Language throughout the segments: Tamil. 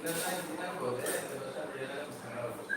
ಇದನ್ನ ಇದನ್ನ ಹೋದ್ರೆ ವರ್ಷ ಏನಾಗುತ್ತೆ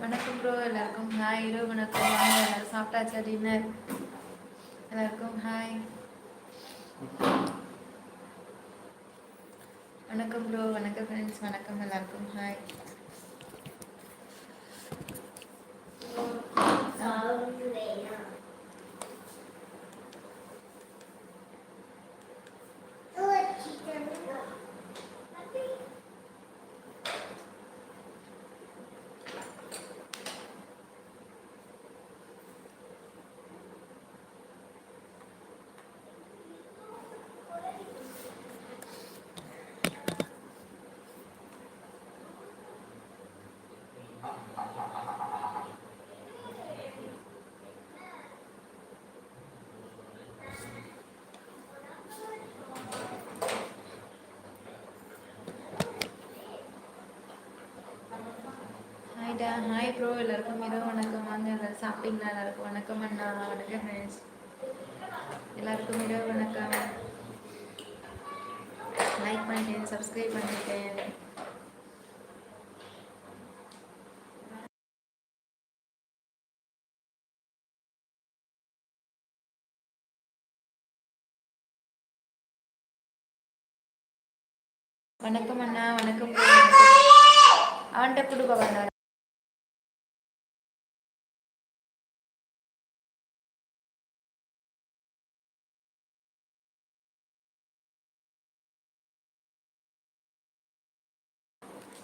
வணக்கம் ப்ரோ எல்லாருக்கும் ஹாய் இரவு வணக்கம். வாங்க எல்லாரும் சாப்பிட்டாச்சா டின்னர் எல்லாருக்கும் ஹாய் வணக்கம் ப்ரோ வணக்கம் ஃப்ரெண்ட்ஸ் வணக்கம் எல்லாருக்கும் ஹாய் ஹாய்டா ஹாய் ப்ரோ எல்லாருக்கும் இதோ வணக்கம். வாங்க எல்லாரும் சாப்பிட்டீங்களா? எல்லாருக்கும் வணக்கம் அண்ணா. வணக்கம் ஃப்ரெண்ட்ஸ் எல்லாருக்கும் இதோ வணக்கம். லைக் பண்ணிட்டேன் சப்ஸ்கிரைப் பண்ணிட்டேன். வணக்கம் அண்ணா வணக்கம் அவன்கிட்ட கொடுக்க வேண்டாம்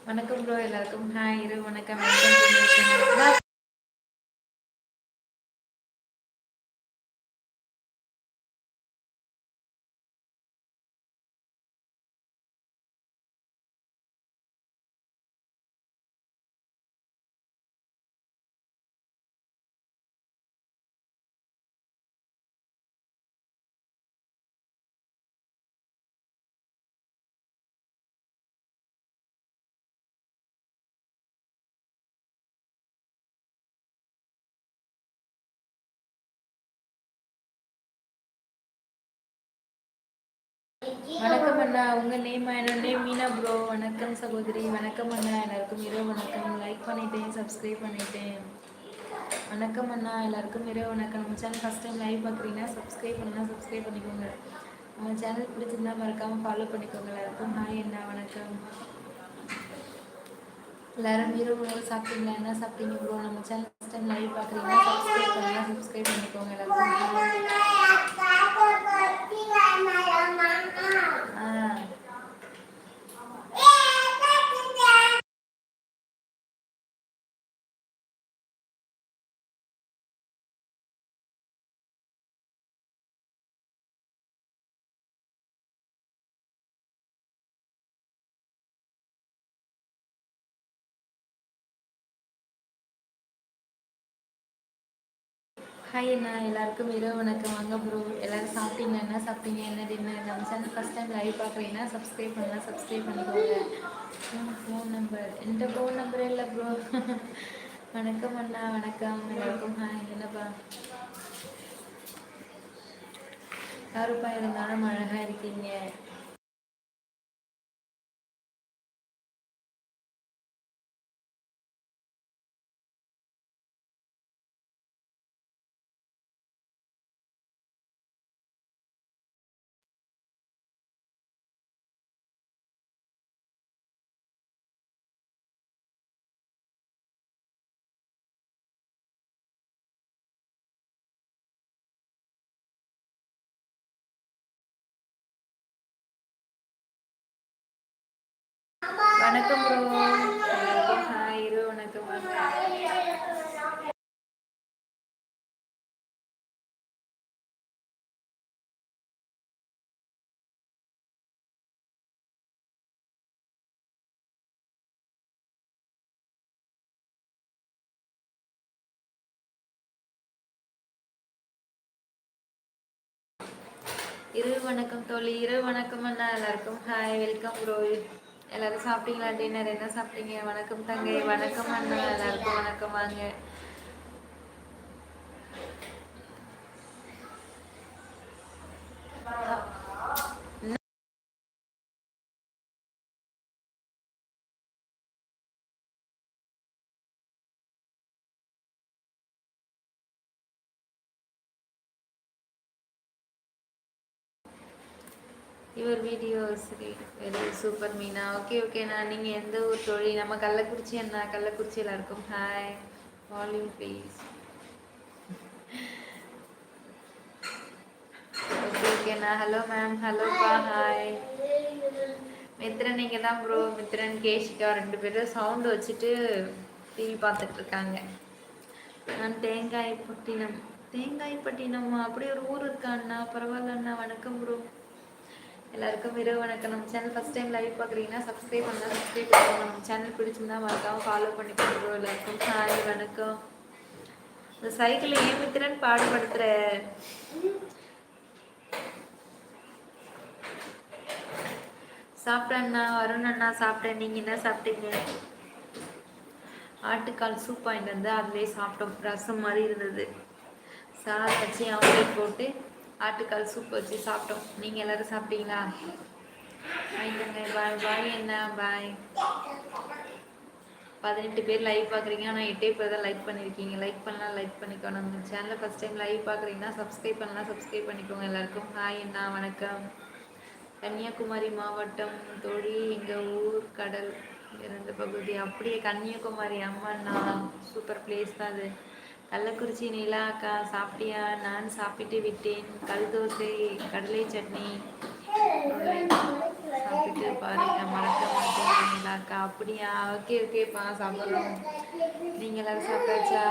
வணக்கம் ப்ரோ எல்லாருக்கும். ஹாய் இரு வணக்கம். வணக்கம் அண்ணா. உங்கள் நேம் என்னோட நேம் மீனா ப்ரோ வணக்கம் சகோதரி. வணக்கம் அண்ணா. எல்லாருக்கும் இரவு வணக்கம். லைக் பண்ணிட்டேன் சப்ஸ்கிரைப் பண்ணிட்டேன். வணக்கம் அண்ணா. எல்லாருக்கும் இரவு வணக்கம். நம்ம சேனல் ஃபஸ்ட் டைம் லைவ் பார்க்குறீங்கன்னா சப்ஸ்கிரைப் பண்ணலாம் சப்ஸ்கிரைப் பண்ணிக்கோங்க. நம்ம சேனல் பிடிச்சிருந்தா மறக்காமல் ஃபாலோ பண்ணிக்கோங்க. எல்லாருக்கும் ஹாய் அண்ணா. வணக்கம். எல்லாரும் இரவு உணவு சாப்பிட்டீங்களா? என்ன சாப்பிட்டீங்க ப்ரோ நம்ம சேனல் ஃபஸ்ட் டைம் லைவ் பார்க்குறீங்கன்னா சப்ஸ்கிரைப் பண்ணலாம் சப்ஸ்கிரைப் பண்ணிக்கோங்க. எல்லாருக்கும். อาไรเอามาอะ อ่า ஹாய் அண்ணா. எல்லாருக்கும் இரவு வணக்கம். வாங்க ப்ரோ எல்லோரும் சாப்பிட்டீங்க என்ன சாப்பிட்டீங்க? என்ன? டின்னர் நம்ம சேனல் ஃபஸ்ட் டைம் லைவ் பார்க்குறீங்கன்னா சப்ஸ்கிரைப் பண்ணலாம். சப்ஸ்கிரைப் பண்ணிக்கோங்க. ஃபோன் நம்பர் எந்த ஃபோன் நம்பரே இல்லை ப்ரோ வணக்கம் அண்ணா. வணக்கம். எல்லாருக்கும் ஹாய் என்னப்பா? யாருப்பா இருந்தாலும் மழை இருக்கீங்க வணக்கம் ப்ரோ ஹாய் இரு வணக்கம் இரு வணக்கம் தோழி. இரு வணக்கம் அண்ணா. எல்லாருக்கும் ஹாய் வெல்கம் ப்ரோ எல்லாரும் சாப்பிட்டீங்களா? டின்னர் என்ன சாப்பிட்டீங்க? வணக்கம் தங்கை வணக்கம் அண்ணா. எல்லாருக்கும் வணக்கம் வாங்க. Your videos very super Meena okay ஓகேண்ணா நீங்கள் எந்த ஊர் தொழில் நம்ம கள்ளக்குறிச்சி அண்ணா கள்ளக்குறிச்சியில் இருக்கும் ஹாய் வால்யூம் ப்ளீஸ் ஓகே ஓகேண்ணா ஹலோ மேம் ஹலோப்பா ஹாய் மித்ரன் நீங்கள் தான் ப்ரோ மித்ரன் கேஷிகா ரெண்டு பேரும் சவுண்டு வச்சுட்டு டிவி பார்த்துட்டு இருக்காங்க. நான் தேங்காய் பட்டினம். தேங்காய் பட்டினமா அப்படி ஒரு ஊர் இருக்கா அண்ணா? பரவாயில்ல அண்ணா. வணக்கம் ப்ரோ எல்லாருக்கும் இரவு வணக்கம். நம்ம சேனல் ஃபஸ்ட் டைம் லைவ் பார்க்குறீங்கன்னா சப்ஸ்கிரைப் பண்ணால் சப்ஸ்கிரைப் பண்ணுவோம் நம்ம சேனல் பிடிச்சிருந்தா மறக்காமல் ஃபாலோ பண்ணி பண்ணுறோம் எல்லாருக்கும். ஹாய் வணக்கம். இந்த சைக்கிள் ஏமித்திரன் பாடுபடுத்துகிற சாப்பிட்டேண்ணா வருண் அண்ணா சாப்பிட்டேன் நீங்கள் என்ன சாப்பிட்டீங்க? ஆட்டுக்கால் சூப் வாங்கிட்டு வந்து அதுலேயே சாப்பிட்டோம். ரசம் மாதிரி இருந்தது. சாதம் வச்சு ஆம்லேட் போட்டு ஆட்டுக்கால் சூப் வச்சு சாப்பிட்டோம். நீங்கள் எல்லோரும் சாப்பிட்டீங்களா? பாய் பாய் என்ன பாய். பதினெட்டு பேர் லைவ் பார்க்குறீங்க. ஆனால் எட்டே பேர் தான் லைக் பண்ணியிருக்கீங்க லைக் பண்ணலாம் லைக் பண்ணிக்கோ நம்ம சேனலில் ஃபஸ்ட் டைம் லைவ் பார்க்குறீங்கன்னா சப்ஸ்கிரைப் பண்ணலாம் சப்ஸ்கிரைப் பண்ணிக்கோங்க எல்லாருக்கும். ஹாய் அண்ணா வணக்கம். கன்னியாகுமரி மாவட்டம் தொழில் எங்கள் ஊர் கடல் இருந்த பகுதி. அப்படியே கன்னியாகுமரி அம்மாண்ணா சூப்பர் பிளேஸ் தான் அது. கள்ளக்குறிச்சி நிலா அக்கா சாப்பிட்டியா? நான் சாப்பிட்டு விட்டேன். கல் தோசை கடலை சட்னி. சாப்பிட்டு பாருங்க மறக்க மாட்டேன் நிலா அக்கா அப்படியா? ஓகே ஓகேப்பா சாப்பிட்றோம். நீங்கள் எல்லாரும் சாப்பிட்டாச்சா?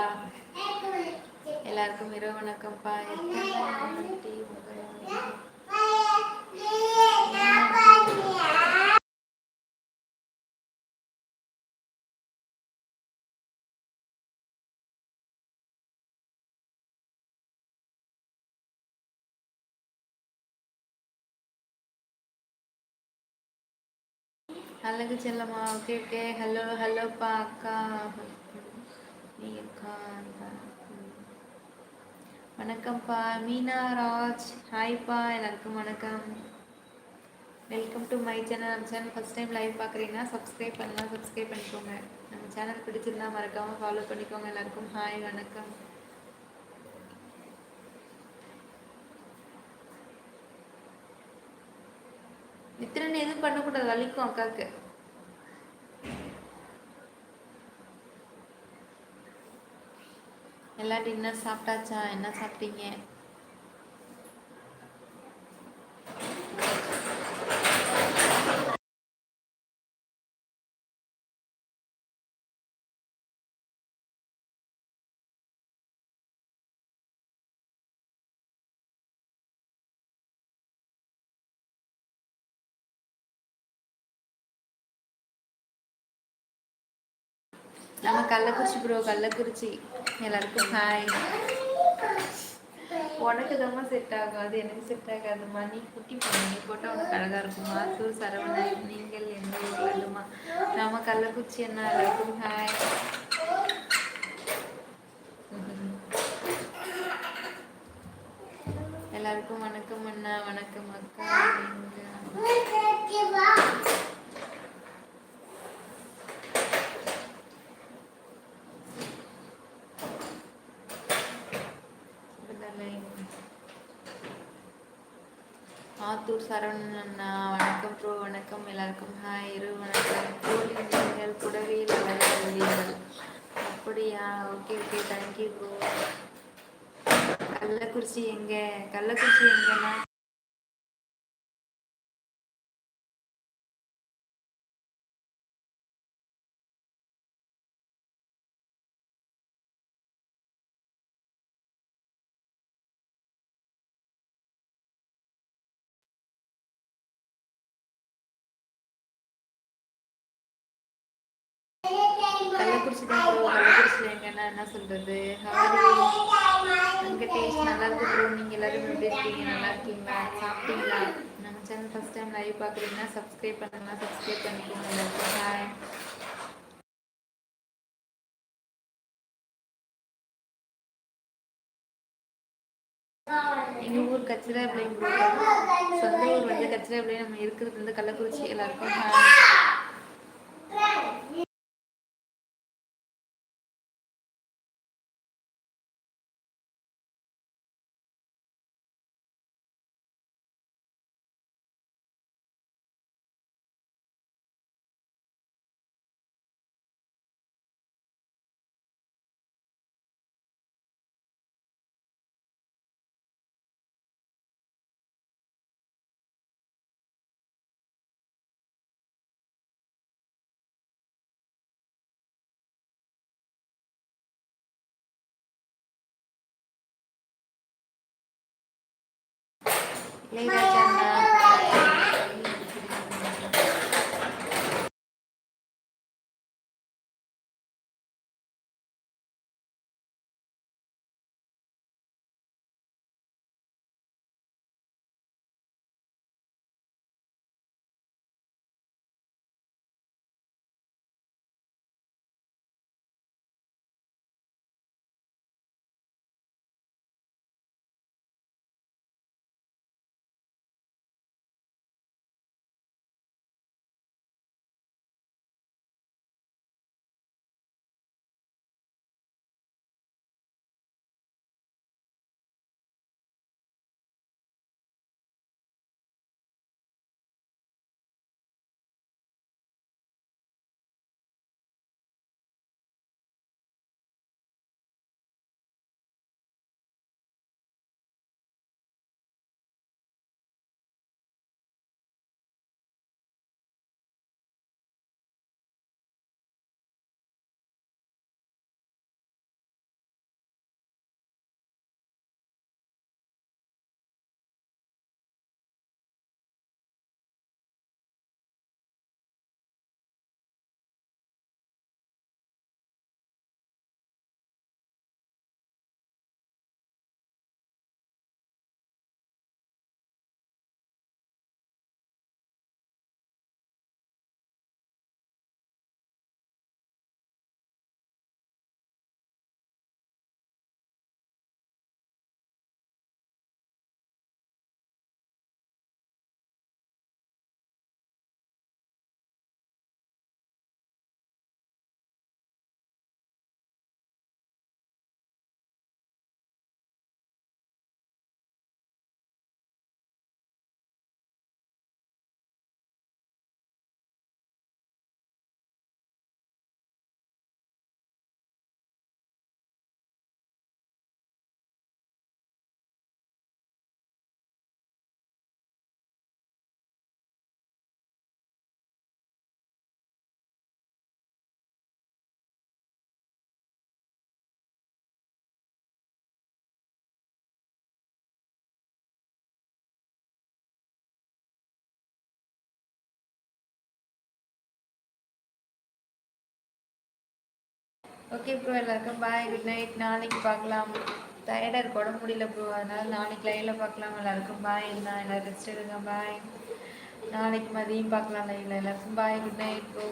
எல்லாருக்கும் இரவு வணக்கம்ப்பா எத்தனை அழகு செல்லம்மா ஓகே ஓகே. ஹலோ ஹலோப்பா அக்கா. அக்கா. வணக்கம்ப்பா. மீனா ராஜ். ஹாய்ப்பா எல்லாருக்கும் வணக்கம். வெல்கம் டு மை சேனல் நம்ம சேனல் ஃபஸ்ட் டைம் லைவ் பார்க்குறீங்கன்னா சப்ஸ்கிரைப் பண்ணலாம் சப்ஸ்கிரைப் பண்ணிக்கோங்க. நம்ம சேனல் பிடிச்சிருந்தா மறக்காமல் ஃபாலோ பண்ணிக்கோங்க. எல்லாருக்கும் ஹாய் வணக்கம். மித்திரன் எதுவும் பண்ணக்கூடாது வலிக்கும் அக்காவுக்கு எல்லா டின்னர் சாப்பிட்டாச்சா? என்ன சாப்பிட்டீங்க? நம்ம கள்ளக்குறிச்சி ப்ரோ கள்ளக்குறிச்சி. எல்லாருக்கும் ஹாய் உனக்கு தான் செட் ஆகும் அது எனக்கு செட் ஆகாதுமா நீ குட்டி பண்ணி நீ போட்டால் உனக்கு அழகாக இருக்குமா தூர் சரவணன் நீங்கள் எந்த ஊர்லமா நம்ம கள்ளக்குறிச்சி என்ன எல்லாருக்கும் ஹாய் எல்லாருக்கும் வணக்கம் அண்ணா வணக்கம் அக்கா ஆத்தூர் சரவணன் அண்ணா வணக்கம் ப்ரோ வணக்கம் எல்லாருக்கும். ஹாய் இரு வணக்கம். கோழி நீங்கள் புடவையில் வளர்கிறீர்கள் அப்படியா? Okay okay. Thank you bro Kallakurichi எங்க? கள்ளக்குறிச்சி எங்கன்னா கள்ளக்குறிச்சி தான் ப்ரோ கள்ளக்குறிச்சியில் எங்கன்னா என்ன சொல்கிறது அங்கே டேஸ்ட் நல்லா இருக்கு ப்ரோ நீங்கள் எல்லாரும் எப்படி இருக்கீங்க? நல்லா இருக்கீங்களா? சாப்பிட்டீங்களா? நம்ம சேனல் ஃபஸ்ட் டைம் லைவ் பார்க்குறீங்கன்னா சப்ஸ்கிரைப் பண்ணலாம் சப்ஸ்கிரைப் பண்ணிக்கோங்க. எல்லாருக்கும் எங்கள் ஊர் கச்சிராப்பிள்ளைங்க ப்ரோ சொந்த ஊர் வந்து கச்சிராப்பிள்ளை நம்ம இருக்கிறது வந்து கள்ளக்குறிச்சி. எல்லாருக்கும் ஹாய் இளையராஜா ஓகே ப்ரோ எல்லாருக்கும் பாய் குட் நைட் நாளைக்கு பார்க்கலாம். டயர்டாக இருக்க உடம்பு முடியல ப்ரோ அதனால் நாளைக்கு லைனில் பார்க்கலாம். எல்லாருக்கும் பாய் நான் எல்லோரும் ரெஸ்ட் எடுங்க பாய் நாளைக்கு மதியம் பார்க்கலாம் லைவ்ல எல்லாருக்கும் பாய் குட் நைட் ப்ரோ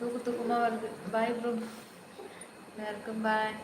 தூக்கு தூக்கமாக வருது. பாய் ப்ரோ எல்லாருக்கும் பாய்